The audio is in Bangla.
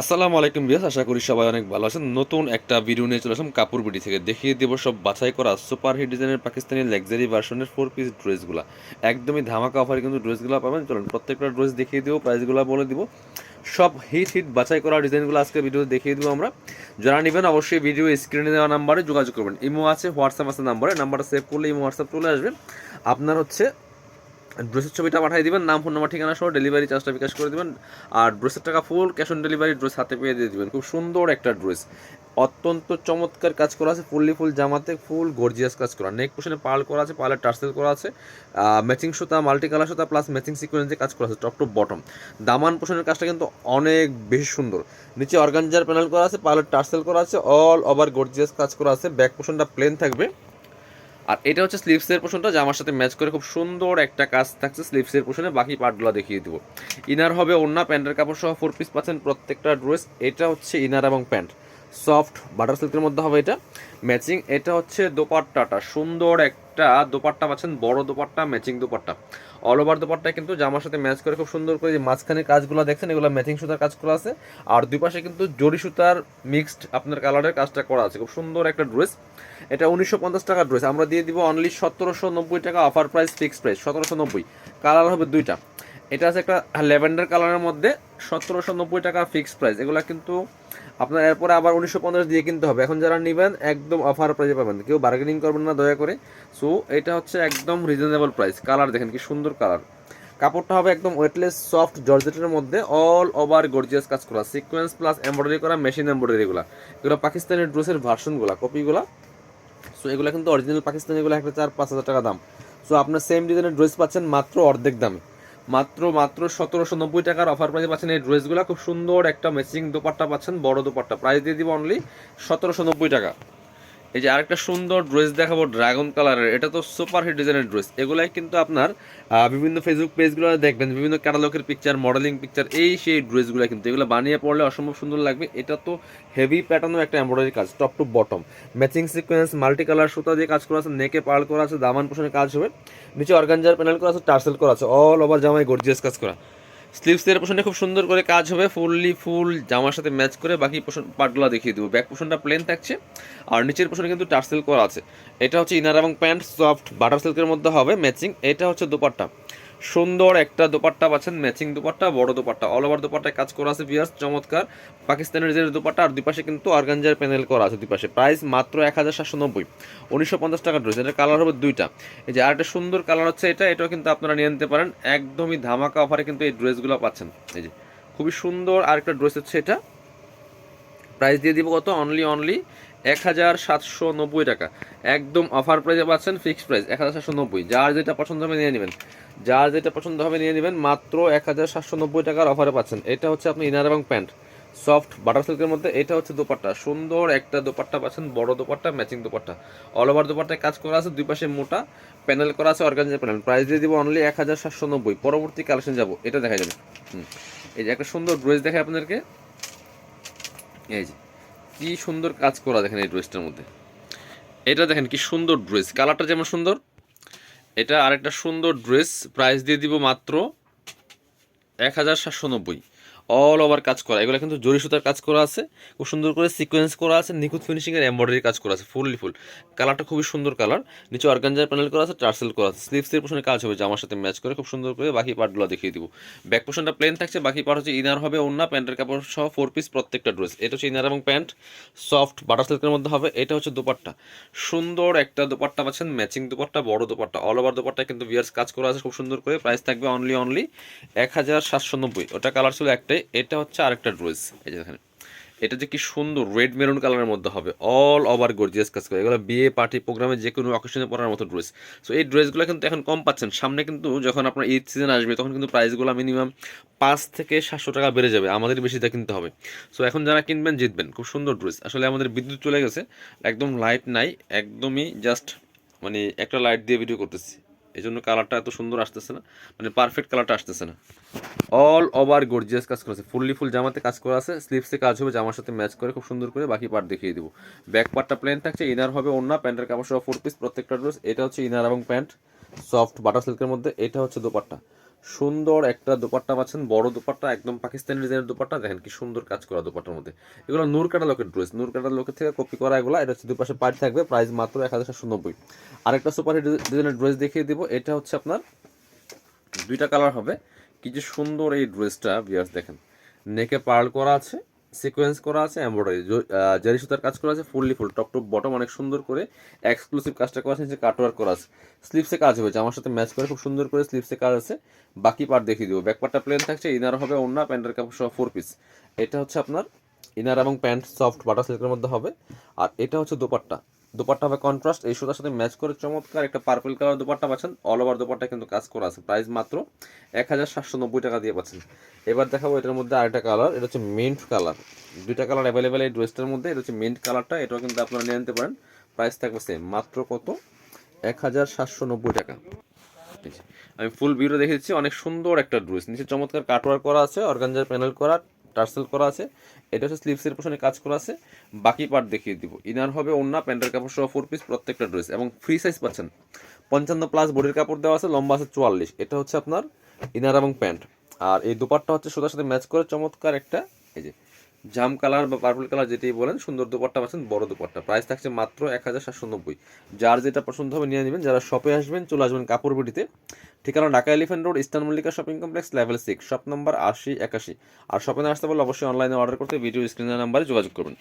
আসসালামু আলাইকুম বিয়াস আশা করি সবাই অনেক ভালো আছেন। নতুন একটা ভিডিও নিয়ে চলে আসলাম কাপড় বিটি থেকে। দেখিয়ে দেবো সব বাছাই করা সুপার হিট ডিজাইনের পাকিস্তানি লাক্সারি ভার্সনের ফোর পিস ড্রেসগুলো একদমই ধামাকা অফারে কিন্তু ড্রেসগুলো পাবেন। চলুন প্রত্যেকটা ড্রেস দেখিয়ে দেবো প্রাইসগুলো বলে দিব। সব হিট হিট বাছাই করা ডিজাইনগুলো আজকে ভিডিও দেখিয়ে দেবো আমরা। যারা নেবেন অবশ্যই ভিডিও স্ক্রিনে দেওয়া নাম্বারে যোগাযোগ করবেন। ইমো আছে হোয়াটসঅ্যাপ আছে নাম্বারে। নাম্বারটা সেভ করলে ইমো হোয়াটসঅ্যাপ চলে আসবেন আপনার হচ্ছে ড্রেসের ছবিটা পাঠিয়ে দিবেন, নাম ফোন নাম্বার ঠিকানা সহ ডেলিভারি চার্জটা বিকাশ করে দিবেন। আর ড্রেসের টাকা full cash on delivery dress হাতে পেয়ে দিয়ে দিবেন। খুব সুন্দর একটা ড্রেস অত্যন্ত চমৎকার কাজ করা আছে, ফুললি ফুল জামাতে ফুল গর্জিয়াস কাজ করা। নেক পোশনে পাল করা আছে, পালের টার্সেল করা আছে। ম্যাচিং সুতা মাল্টি কালার সুতা প্লাস ম্যাচিং সিকোয়েন্সে কাজ করা আছে টপ টু বটম দামান পোশনের কাজটা কিন্তু অনেক বেশি সুন্দর। নিচে অর্গানজার প্যানেল করা আছে, পালের টার্সেল করা আছে অল ওভার গর্জিয়াস কাজ করা আছে। ব্যাক পোশনটা প্লেন থাকবে। আর এটা হচ্ছে স্লিভসের যা জামার সাথে ম্যাচ করে খুব সুন্দর একটা কাজ থাকছে স্লিভসের পোশনে বাকি পার্টগুলো দেখিয়ে দেবো। ইনার হবে ওন্না প্যান্টের কাপড় সহ ফোর পিস পাচ্ছেন প্রত্যেকটা ড্রেস এটা হচ্ছে ইনার এবং প্যান্ট সফট বাটার সিল্কের মধ্যে হবে এটা। ম্যাচিং, এটা হচ্ছে দোপাট্টাটা। সুন্দর একটা দোপাট্টা পাচ্ছেন, বড় dupatta, matching dupatta. All over dupatta কিন্তু জামার সাথে ম্যাচ করে খুব সুন্দর করে যে মাঝখানে কাজগুলো দেখছেন, এগুলো ম্যাচিং সুতার কাজ করা আছে। আর দুই পাশে কিন্তু জরি সুতার মিক্সড আপনার কালারের কাজটা করা আছে। খুব সুন্দর একটা ড্রেস এটা উনিশশো পঞ্চাশ টাকার ড্রেস আমরা দিয়ে দিব অনলি সতেরোশো নব্বই টাকা অফার প্রাইস ফিক্সড প্রাইস সতেরোশো নব্বই। কালার হবে দুইটা। এটা আছে একটা ল্যাভেন্ডার কালারের মধ্যে, সতেরোশো নব্বই টাকা ফিক্সড প্রাইস এগুলো কিন্তু আপনার এরপরে আবার উনিশশো পঞ্চাশ দিয়ে কিনতে হবে। এখন যারা নেবেন, একদম অফার প্রাইসে পাবেন। কেউ বার্গেনিং করবেন না, দয়া করে। সো এটা হচ্ছে একদম রিজনেবল প্রাইস কালার দেখেন কি সুন্দর কালার কাপড়টা হবে একদম ওয়েটলেস সফট জর্জেটের মধ্যে অল ওভার গর্জিয়াস কাজ করা। সিকোয়েন্স প্লাস এমব্রয়ডারি করা মেশিন এমব্রয়ডারিগুলো এগুলো। পাকিস্তানের ড্রেসের ভার্সনগুলো কপিগুলো। সো এগুলো কিন্তু অরিজিনাল পাকিস্তানিগুলো একটা চার পাঁচ হাজার টাকা দাম। সো আপনার সেম ডিজাইনের ড্রেস পাচ্ছেন মাত্র অর্ধেক দামে। মাত্র মাত্র সতেরোশো নব্বই টাকার অফার প্রাইসে পাচ্ছেন এই ড্রেসগুলো খুব সুন্দর একটা মেসিং দোপাট্টা পাচ্ছেন, বড় দোপাট্টা। প্রাইস দিয়ে দিব অনলি সতেরোশো নব্বই টাকা। এই যে আরেকটা সুন্দর ড্রেস দেখাবো ড্রাগন কালারের এটা তো সুপার হিট ডিজাইনের ড্রেস এগুলাই কিন্তু আপনার বিভিন্ন ফেসবুক পেজগুলো দেখবেন, বিভিন্ন ক্যাটালগের পিকচার মডেলিং পিকচার এই সেই ড্রেসগুলো কিন্তু। এগুলো বানিয়ে পড়লে অসম্ভব সুন্দর লাগবে। এটা তো হেভি প্যাটার্নের একটা এমব্রয়ডারি কাজ top to bottom matching sequence multi colour সুতা দিয়ে কাজ করা আছে নেকে পার্ল করা আছে, দামান পোষণে কাজ হবে। নিচে অর্গানজার প্যানেল করা আছে টার্সেল করা আছে অল ওভার জামায় গর্জিয়াস কাজ করা। স্লিভসের পোশনটা খুব সুন্দর করে কাজ হবে, ফুললি ফুল, জামার সাথে ম্যাচ করে বাকি পোষণ পার্টগুলো দেখিয়ে দেবো। ব্যাক পোষণটা প্লেন থাকছে, আর নিচের পোষণে কিন্তু টার্সেল করা আছে। এটা হচ্ছে ইনার এবং প্যান্ট সফট বাটার সিল্কের মধ্যে হবে ম্যাচিং এটা হচ্ছে দোপাট্টা। সুন্দর একটা দোপাট্টা পাচ্ছেন ম্যাচিং দোপাট্টা, বড় দোপাট্টা। অল ওভার দোপাট্টায় কাজ করা আছে বিয়ার্স চমৎকার। পাকিস্তানের যে দোপাট্টা, আর দুই পাশে কিন্তু অর্গানজার প্যানেল করা আছে দুই পাশে প্রাইস মাত্র এক হাজার সাতশো নব্বই। উনিশশো পঞ্চাশ টাকা ড্রেস এটার কালার হবে দুইটা। এই যে আরেকটা সুন্দর কালার হচ্ছে এটা, এটাও কিন্তু আপনারা নিয়ে নিতে পারেন। একদমই ধামাকা অফারে কিন্তু এই ড্রেসগুলো পাচ্ছেন। এই যে খুবই সুন্দর আরেকটা ড্রেস হচ্ছে এটা। প্রাইস দিয়ে দিব কত? অনলি অনলি এক হাজার সাতশো নব্বই টাকা। একদম অফার প্রাইসে পাচ্ছেন ফিক্সড প্রাইস এক হাজার সাতশো নব্বই। যার যেটা পছন্দ হবে নিয়ে নেবেন। যার যেটা পছন্দ হবে নিয়ে নেবেন, মাত্র এক হাজার সাতশো নব্বই টাকার অফারে পাচ্ছেন। এটা হচ্ছে আপনি ইনার এবং প্যান্ট সফট বাটার সিল্কের মধ্যে। এটা হচ্ছে দোপাট্টা, সুন্দর একটা দোপাট্টা পাচ্ছেন, বড় dupatta matching dupatta. All over দোপাট্টায় কাজ করা আছে, দুই পাশে মোটা প্যানেল করা আছে অর্গানজার প্যানেল প্রাইস দিয়ে দিব অনলি এক হাজার সাতশো নব্বই। পরবর্তী কালেকশন যাব, এটা দেখা যাবে। এই যে একটা সুন্দর ড্রেস দেখায় আপনাদেরকে। এই যে। কি সুন্দর কাজ করা দেখেন এই ড্রেসটার মধ্যে। এটা দেখেন কি সুন্দর ড্রেস। কালারটা যেমন সুন্দর, এটা আরেকটা সুন্দর ড্রেস। প্রাইস দিয়ে দিব মাত্র এক হাজার সাতশো নব্বই। অল ওভার কাজ করা। এগুলো কিন্তু জরি সুতার কাজ করা আছে, খুব সুন্দর করে সিকোয়েন্স করা আছে, নিখুঁত ফিনিশিংয়ের এম্ব্রয়ডারি কাজ করা আছে ফুললি ফুল কালারটা খুবই সুন্দর কালার নিচে অর্গানজার প্যানেল করা আছে টার্সেল করা আছে। স্লিভসের পোশনে কাজ হবে, জামার সাথে ম্যাচ করে খুব সুন্দর করে বাকি পার্টগুলো দেখিয়ে দিব। ব্যাক পোশনটা প্লেন থাকছে, বাকি পার্ট হচ্ছে ইনার হবে অন্য প্যান্টের কাপড় সহ ফোর পিস প্রত্যেকটা ড্রেস এটা হচ্ছে ইনার এবং প্যান্ট। সফট বাটার সিল্কের মধ্যে হবে, এটা হচ্ছে দোপাট্টা। সুন্দর একটা দোপাট্টা পাচ্ছেন ম্যাচিং দোপাট্টা, বড় দোপাট্টা। অল ওভার দোপাট্টা কিন্তু বিয়ার্স কাজ করা আছে, খুব সুন্দর করে। প্রাইস থাকবে অনলি অনলি এক হাজার সাতশো নব্বই। ওটা কালার ছিল একটাই। এটা হচ্ছে আরেকটা ড্রেস এই যে দেখেন। এটা যে কি সুন্দর রেড মেরুন কালারের মধ্যে হবে অল ওভার গর্জিয়াস কাজ করে। এগুলো বিয়ে পার্টি প্রোগ্রামে যে কোনো অকেশনে পরার মতো ড্রেস সো এই ড্রেসগুলো কিন্তু এখন কম পাচ্ছেন। সামনে কিন্তু যখন আপনার ঈদ সিজন আসবে, তখন কিন্তু প্রাইসগুলো মিনিমাম পাঁচ থেকে সাতশো টাকা বেড়ে যাবে। আমাদের বেশিটা কিনতে হবে। সো এখন যারা কিনবেন, জিতবেন। খুব সুন্দর ড্রেস আসলে আমাদের বিদ্যুৎ চলে গেছে। একদম লাইট নাই। একদমই জাস্ট মানে একটা লাইট দিয়ে ভিডিও করতেছি। এই জন্য কালারটা এত সুন্দর আসতেছে না। মানে পারফেক্ট কালারটা আসতেছে না। অল ওভার গর্জিয়াস কাজ করেছে ফুললি ফুল জামাতে কাজ করা আছে। স্লিভসে কাজ হবে, জামার সাথে ম্যাচ করে খুব সুন্দর করে বাকি পার্ট দেখিয়ে দিব। ব্যাক পার্টটা প্ল্যান থাকছে ইনার হবে অন্য প্যান্টের কাপড় সহ ফোর পিস প্রত্যেকটা ড্রেস এটা হচ্ছে ইনার এবং প্যান্ট সফট বাটার সিল্কের মধ্যে, এটা হচ্ছে দোপাট্টা। সুন্দর একটা দোপাট্টা পাচ্ছেন, বড় দোপাট্টা, একদম পাকিস্তানি ডিজাইনের দোপাট্টা। দেখেন কি সুন্দর কাজ করা দোপাট্টার মধ্যে। এগুলো নূর কাটা লোকের ড্রেস, নূর কাটা লোকের থেকে কপি করা এগুলো, এটা হচ্ছে দুপাশে পার্ট থাকবে, প্রাইস মাত্র এক হাজার সাতশো নব্বই। আরেকটা সুপার হিট ডিজাইনের ড্রেস দেখিয়ে দিব, এটা হচ্ছে আপনার, দুইটা কালার হবে। কি যে সুন্দর এই ড্রেসটা বিয়ার্স দেখেন। নেকে পার্ল করা আছে সিকোয়েন্স করা আছে এমব্রয়ডারি জারি সুতার কাজ করা আছে fully full top top bottom অনেক সুন্দর করে এক্সক্লুসিভ কাজটা করা আছে, নিচে কাটওয়ার্ক করা আছে। স্লিপসে কাজ হয়েছে, আমার সাথে ম্যাচ করে, খুব সুন্দর করে স্লিপসে কাজ আছে। বাকি পার্ট দেখিয়ে দেবো। ব্যাক পার্টটা প্লেন থাকছে ইনার হবে ওন্না প্যান্টের কাপ সহ ফোর পিস এটা হচ্ছে আপনার ইনার এবং প্যান্ট সফট বাটার সিল্কের মধ্যে হবে। আর এটা হচ্ছে দোপাট্টা। দোপাট্টা হবে কন্ট্রাস্ট এই সুতার সাথে ম্যাচ করে চমৎকার একটা পার্পল কালার দোপাট্টা পাচ্ছেন। অল ওভার দোপাট্টা কিন্তু কাজ করা আছে। প্রাইস মাত্র এক হাজার সাতশো নব্বই টাকা দিয়ে পাচ্ছেন। এবার দেখাবো এটার মধ্যে আরেকটা কালার এটা হচ্ছে মিন্ট কালার দুইটা কালার অ্যাভেলেবেল এই ড্রেসটার মধ্যে, এটা হচ্ছে মিন্ট কালারটা এটাও কিন্তু আপনারা নিয়ে নিতে পারেন। প্রাইস থাকবে সেম মাত্র কত? এক হাজার সাতশো নব্বই টাকা। আমি ফুল ভিডিও দেখে দিচ্ছি, অনেক সুন্দর একটা ড্রেস নিচে চমৎকার কাটওয়ার করা আছে অর্গানজার প্যানেল করা টার্সেল করা আছে, এটা হচ্ছে স্লিপসের পোশনে কাজ করা আছে। বাকি পার্ট দেখিয়ে দিব। ইনার হবে অন্য প্যান্টের কাপড় সহ ফোর পিস প্রত্যেকটা ড্রেস এবং ফ্রি সাইজ পাচ্ছেন। পঞ্চান্ন প্লাস বডির কাপড় দেওয়া আছে, লম্বা আছে চুয়াল্লিশ। এটা হচ্ছে আপনার ইনার এবং প্যান্ট আর এই দুপারটা হচ্ছে সোদার সাথে ম্যাচ করে চমৎকার একটা, এই যে জাম কালার বা পার্পল কালার যেটাই বলেন, সুন্দর দুপাট্টা পাচ্ছেন, বড় দুপাট্টা। প্রাইস থাকছে মাত্র এক হাজার সাতশো নব্বই। যার যেটা পছন্দ হবে নিয়ে নেবেন, যারা শপে আসবেন, চলে আসবেন কাপড় বিটিতে ঠিকানা Dhaka elephant road eastern Mallika shopping complex level six shop number আশি একাশি। আর শপে না আসতে বলে অবশ্যই অনলাইনে অর্ডার করতে ভিডিও স্ক্রিনের নাম্বারে যোগাযোগ করবেন।